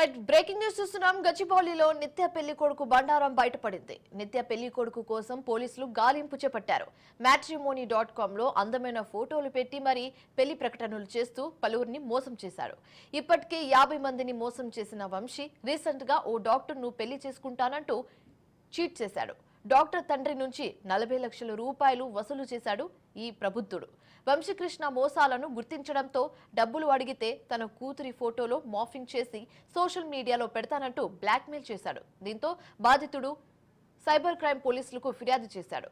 Right breaking news చూస్తున్నాం. గచ్చిబౌలిలో నిత్య పెళ్ళి కొడుకు బండారం బయటపడింది. నిత్య పెళ్ళి కొడుకు కోసం పోలీసులు గాలింపు చేపట్టారు. మ్యాట్రిమోనీ డాట్ కామ్లో అందమైన ఫోటోలు పెట్టి మరీ పెళ్ళి ప్రకటనలు చేస్తూ పలువురిని మోసం చేశారు. ఇప్పటికే యాభై మందిని మోసం చేసిన వంశీ రీసెంట్గా ఓ డాక్టర్ను పెళ్ళి చేసుకుంటానంటూ చీట్ చేశాడు. డాక్టర్ తండ్రి నుంచి నలభై లక్షల రూపాయలు వసూలు చేశాడు ఈ ప్రబుద్ధుడు వంశీకృష్ణ మోసాలను గుర్తించడంతో డబ్బులు అడిగితే తన కూతురి ఫోటోలో మాఫింగ్ చేసి సోషల్ మీడియాలో పెడతానంటూ బ్లాక్మెయిల్ చేశాడు. దీంతో బాధితుడు సైబర్ క్రైమ్ పోలీసులకు ఫిర్యాదు చేశాడు.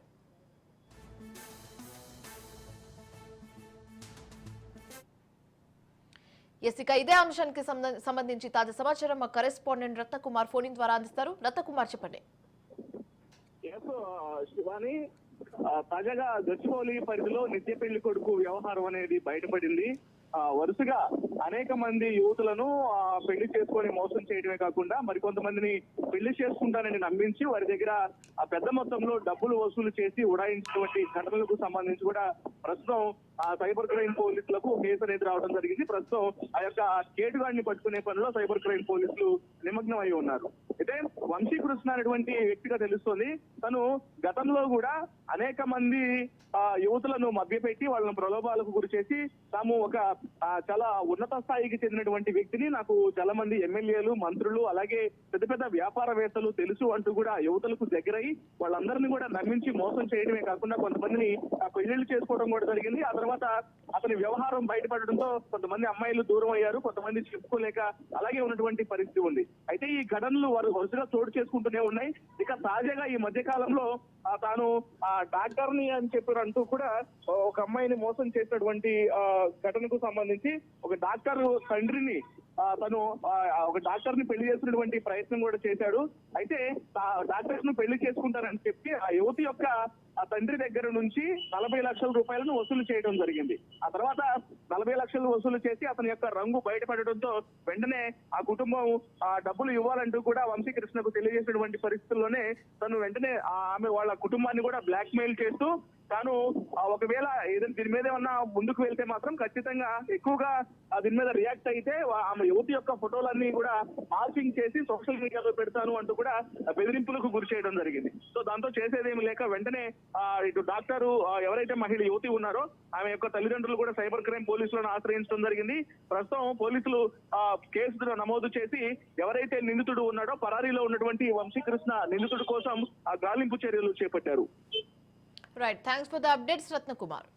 ఎస్ ఇక ఇదే అంశానికి సంబంధ- సంబంధించి తాజా సమాచారం మా కరెస్పాండెంట్ రత్నకుమార్ ఫోన్ ద్వారా అందిస్తారు. రత్నకుమార్ చెప్పండి. కేసు శివాని తాజాగా గచ్చిబౌలి పరిధిలో నిత్య పెళ్ళి కొడుకు వ్యవహారం అనేది బయటపడింది. వరుసగా అనేక మంది యువతులను పెళ్ళి చేసుకొని మోసం చేయడమే కాకుండా మరికొంతమందిని పెళ్ళి చేసుకుంటానని నమ్మించి వారి దగ్గర పెద్ద మొత్తంలో డబ్బులు వసూలు చేసి ఉడాయించినటువంటి ఘటనలకు సంబంధించి కూడా ప్రస్తుతం ఆ సైబర్ క్రైమ్ పోలీసులకు కేసు అనేది రావడం జరిగింది. ప్రస్తుతం ఆ యొక్క కేటుగాడిని పట్టుకునే పనిలో సైబర్ క్రైమ్ పోలీసులు నిమగ్నం అయి ఉన్నారు. అయితే వంశీకృష్ణ అనేటువంటి వ్యక్తిగా తెలుస్తుంది. తను గతంలో కూడా అనేక మంది ఆ, యువతులను మభ్యపెట్టి వాళ్ళను ప్రలోభాలకు గురి చేసి తాము ఒక చాలా ఉన్నత స్థాయికి చెందినటువంటి వ్యక్తిని నాకు చాలా మంది ఎమ్మెల్యేలు మంత్రులు అలాగే పెద్ద పెద్ద వ్యాపారవేత్తలు తెలుసు అంటూ కూడా యువతలకు దగ్గరై వాళ్ళందరినీ కూడా నమ్మించి మోసం చేయడమే కాకుండా కొంతమందిని పెళ్ళిళ్ళు చేసుకోవడం కూడా జరిగింది. ఆ తర్వాత అతని వ్యవహారం బయటపడడంతో కొంతమంది అమ్మాయిలు దూరం అయ్యారు కొంతమంది చెప్పుకోలేక అలాగే ఉన్నటువంటి పరిస్థితి ఉంది. అయితే ఈ ఘటనలు వారు వరుసగా చోటు చేసుకుంటూనే ఉన్నాయి. ఇక తాజాగా ఈ మధ్య కాలంలో తాను ఆ డాక్టర్ని అని చెప్పారు అంటూ కూడా ఒక అమ్మాయిని మోసం చేసినటువంటి ఆ, ఘటనకు సంబంధించి ఒక డాక్టర్ తండ్రిని తను ఒక డాక్టర్ని పెళ్ళి చేసినటువంటి ప్రయత్నం కూడా చేశాడు. అయితే డాక్టర్స్ను పెళ్ళి చేసుకుంటారని చెప్పి ఆ యువతి యొక్క ఆ తండ్రి దగ్గర నుంచి నలభై లక్షల రూపాయలను వసూలు చేయడం జరిగింది. ఆ తర్వాత నలభై లక్షలు వసూలు చేసి అతని యొక్క రంగు బయటపడడంతో వెంటనే ఆ కుటుంబం ఆ డబ్బులు ఇవ్వాలంటూ కూడా వంశీకృష్ణకు తెలియజేసినటువంటి పరిస్థితుల్లోనే తను వెంటనే ఆ ఆమె వాళ్ళ కుటుంబాన్ని కూడా బ్లాక్ మెయిల్ చేస్తూ తాను ఒకవేళ ఏదైనా దీని మీద ఏమన్నా ముందుకు వెళ్తే మాత్రం ఖచ్చితంగా ఎక్కువగా దీని మీద రియాక్ట్ అయితే ఆమె యువతి యొక్క ఫోటోలన్నీ కూడా మార్పింగ్ చేసి సోషల్ మీడియాలో పెడతాను అంటూ కూడా బెదిరింపులకు గురి చేయడం జరిగింది. సో దాంతో చేసేదేమి లేక వెంటనే ఇటు డాక్టర్ ఎవరైతే మహిళ యువతి ఉన్నారో ఆమె యొక్క తల్లిదండ్రులు కూడా సైబర్ క్రైమ్ పోలీసులను ఆశ్రయించడం జరిగింది. ప్రస్తుతం పోలీసులు ఆ కేసు నమోదు చేసి ఎవరైతే నిందితుడు ఉన్నాడో పరారీలో ఉన్నటువంటి వంశీకృష్ణ నిందితుడి కోసం ఆ గాలింపు చర్యలు చేపట్టారు. Right thanks for the updates Ratnakumar